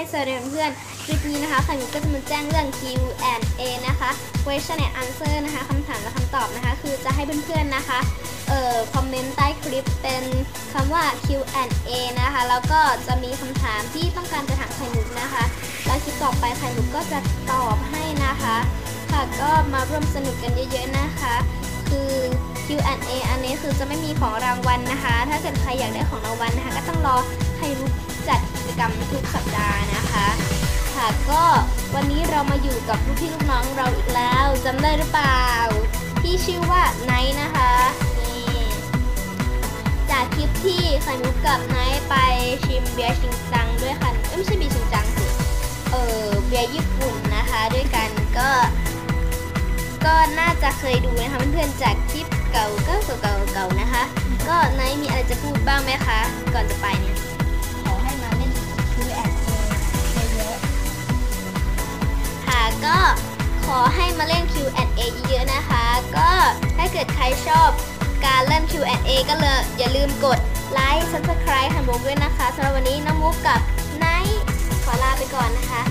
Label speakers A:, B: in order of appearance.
A: สวัสดีเพื่อนคลิปนี้นะคะไข่มุกก็จะมาแจ้งเรื่อง Q&A นะคะ question and answer นะคะคำถามและคำตอบนะคะ คือจะให้เพื่อนๆนะคะ เอ่อ คอมเมนต์ใต้คลิปเป็นคำว่า Q&A นะคะ แล้วก็จะมีคำถามที่ต้องการจะถามไข่มุกนะคะ แล้วคลิปต่อไปไข่มุกก็จะตอบให้นะคะ ค่ะ ก็มาร่วมสนุกกันเยอะๆนะคะ คือ Q&A อันนี้คือจะไม่มีของรางวัลนะคะ ถ้าเกิดใครอยากได้ของรางวัลนะคะ ก็ต้องรอไข่มุก จกิจกรรมทุกสัปดาห์นะคะค่ะก็วันนี้เรามาอยู่กับลูกพี่ลูกน้องเราอีกแล้วจำได้หรือเปล่า ที่ชื่อว่าไนท์นะคะนี่จากคลิปที่ไข่มุกกับไนท์ไปชิมเบียร์ชิงจังด้วยกันเอ้ยไม่ใช่เบียร์ชิงจังสิเออเบียร์ญี่ปุ่นนะคะด้วยกันก็ ก็น่าจะเคยดูนะคะเพื่อนๆจากคลิปเก่าก็เก่าๆเก่าๆนะคะ ก็ไนท์มีอะไรจะพูดบ้างไหมคะ ก่อนจะไป
B: ขอให้มาเล่น
A: Q&A เยอะๆนะคะ ก็ถ้าเกิดใครชอบการเล่น Q&A ก็เลยอย่าลืมกดไลค์ Subscribe หันบกด้วยนะคะสำหรับวันนี้น้องมุกกับไนท์ขอลาไปก่อนนะคะ